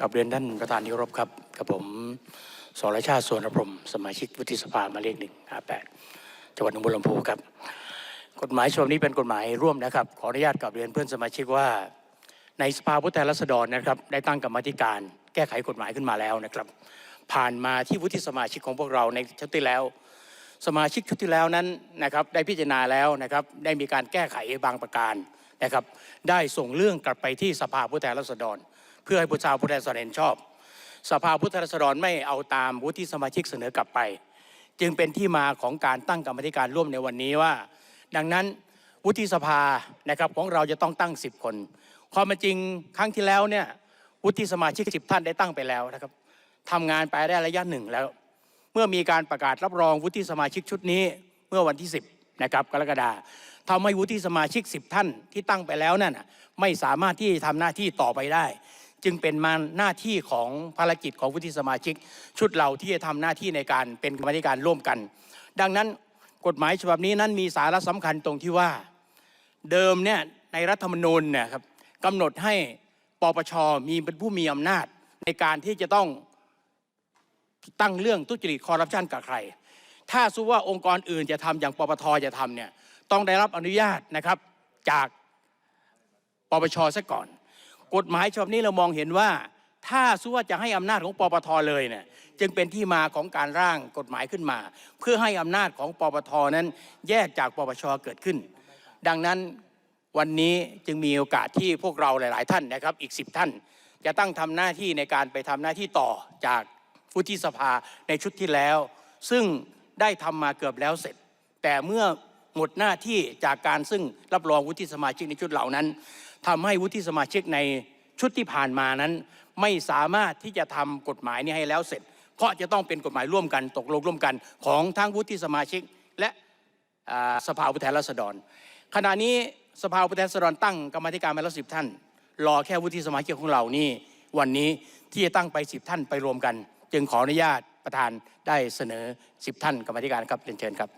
กับเรียนท่านประธานที่รพครับกับผมสรชาติสวนพรมสมาชิกวุฒิสภาหมายเลขหนึ่งห้าแปดจังหวัดหนองบัวลำพูครับ กฎหมายฉบับนี้เป็นกฎหมายร่วมนะครับ ขออนุญาตกับเรียนเพื่อนสมาชิกว่า ในสภาผู้แทนราษฎรนะครับ ได้ตั้งกรรมธิการแก้ไขกฎหมายขึ้นมาแล้วนะครับ ผ่านมาที่วุฒิสมาชิกของพวกเราในชุดที่แล้ว สมาชิกชุดที่แล้วนั้นนะครับ ได้พิจารณาแล้วนะครับ ได้มีการแก้ไขบางประการนะครับ ได้ส่งเรื่องกลับไปที่สภาผู้แทนราษฎร พื่อให้ผู้ชาวผู้แทนราษฎรเห็นชอบ สภาผู้แทนราษฎรไม่เอาตามวุฒิสมาชิกเสนอกลับไป จึงเป็นที่มาของการตั้งกรรมธิการร่วมในวันนี้ว่า ดังนั้นวุฒิสภานะครับของเราจะต้องตั้ง 10 คนความเป็นจริงครั้งที่แล้วเนี่ยวุฒิสมาชิก10ท่านได้ตั้งไปแล้วนะครับทำงานไปได้ระยะหนึ่งแล้ว เมื่อมีการประกาศรับรองวุฒิสมาชิกชุดนี้เมื่อวันที่ 10นะครับกรกฎาคมทำให้วุฒิสมาชิก 10 ท่านที่ตั้งไปแล้วนั่นไม่สามารถที่จะทำหน้าที่ต่อไปได้ จึงเป็นมาหน้าที่ของภารกิจของวุฒิสมาชิก ชุดเราที่จะทำหน้าที่ในการเป็นกรรมธิการร่วมกัน ดังนั้นกฎหมายฉบับนี้นั้นมีสาระสำคัญตรงที่ว่า เดิมเนี่ยในรัฐธรรมนูญเนี่ยครับกำหนดให้ปปชมีเป็นผู้มีอำนาจในการที่จะต้องตั้งเรื่องทุจริตคอร์รัปชันกับใคร ถ้าสู้ว่าองค์กรอื่นจะทำอย่างปปทจะทำเนี่ยต้องได้รับอนุญาตนะครับจากปปชซะก่อน กฎหมายฉบับนี้เรามองเห็นว่า ถ้าสู้ว่าจะให้อำนาจของปปทเลยเนี่ยจึงเป็นที่มาของการร่างกฎหมายขึ้นมา เพื่อให้อำนาจของปปทนั้นแยกจากปปชเกิดขึ้น ดังนั้นวันนี้จึงมีโอกาสที่พวกเราหลาย ๆ ท่านนะครับ อีก 10 ท่าน จะตั้งทำหน้าที่ในการไปทำหน้าที่ต่อจากวุฒิสภาในชุดที่แล้ว ซึ่งได้ทำมาเกือบแล้วเสร็จ แต่เมื่อ หมดหน้าที่จากการซึ่งรับรองวุฒิสมาชิกในชุดเหล่านั้นทำให้วุฒิสมาชิกในชุดที่ผ่านมานั้น ไม่สามารถที่จะทำกฎหมายนี้ให้แล้วเสร็จ เพราะจะต้องเป็นกฎหมายร่วมกันตกลงร่วมกัน ของทั้งวุฒิสมาชิกและสภาผู้แทนราษฎร ขณะนี้สภาผู้แทนราษฎรตั้งกรรมธิการมาแล้วสิบท่าน รอแค่วุฒิสมาชิกของเรานี่วันนี้ที่จะตั้งไปสิบท่านไปรวมกัน จึงขออนุญาตประธานได้เสนอสิบท่านกรรมธิการครับเรียนเชิญครับ